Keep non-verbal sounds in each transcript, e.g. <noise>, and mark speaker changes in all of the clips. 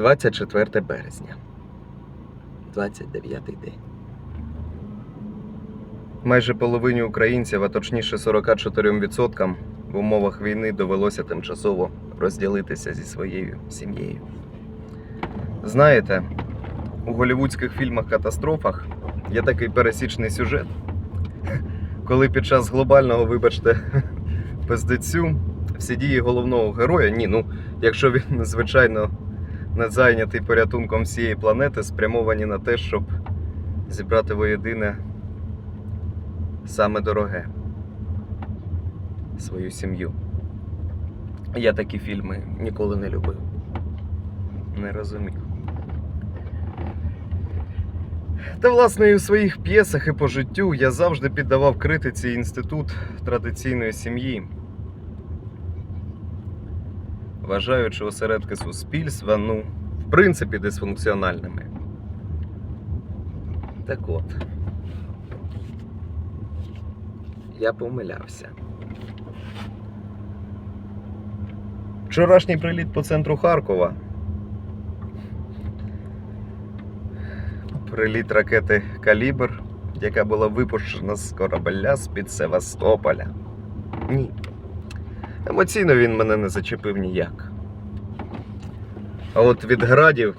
Speaker 1: 24 березня. 29 день. Майже половині українців, а точніше 44% в умовах війни довелося тимчасово розділитися зі своєю сім'єю. Знаєте, у голівудських фільмах-катастрофах є такий пересічний сюжет, коли під час глобального, вибачте, пиздецю всі дії головного героя, ні, ну, якщо він, звичайно, не зайнятий порятунком всієї планети, спрямовані на те, щоб зібрати воєдине саме дороге свою сім'ю. Я такі фільми ніколи не любив. Не розумів. Та, власне, і у своїх п'єсах і по життю я завжди піддавав критиці інститут традиційної сім'ї. Вважаючи осередки суспільства, ну, в принципі, дисфункціональними. Так от. Я помилявся. Вчорашній приліт по центру Харкова. Приліт ракети Калібр, яка була випущена з корабля з-під Севастополя. Ні. Емоційно він мене не зачепив ніяк. А от від градів,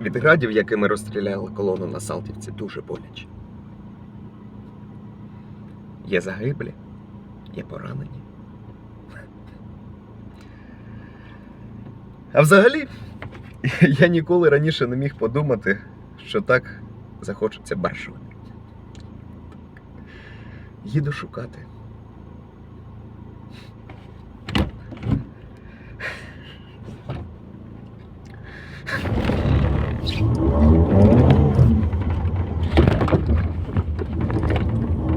Speaker 1: від градів, якими розстріляли колону на Салтівці, дуже боляче. Є загиблі, є поранені. А взагалі, я ніколи раніше не міг подумати, що так захочеться баршувати. Їду шукати. Thank <laughs> you.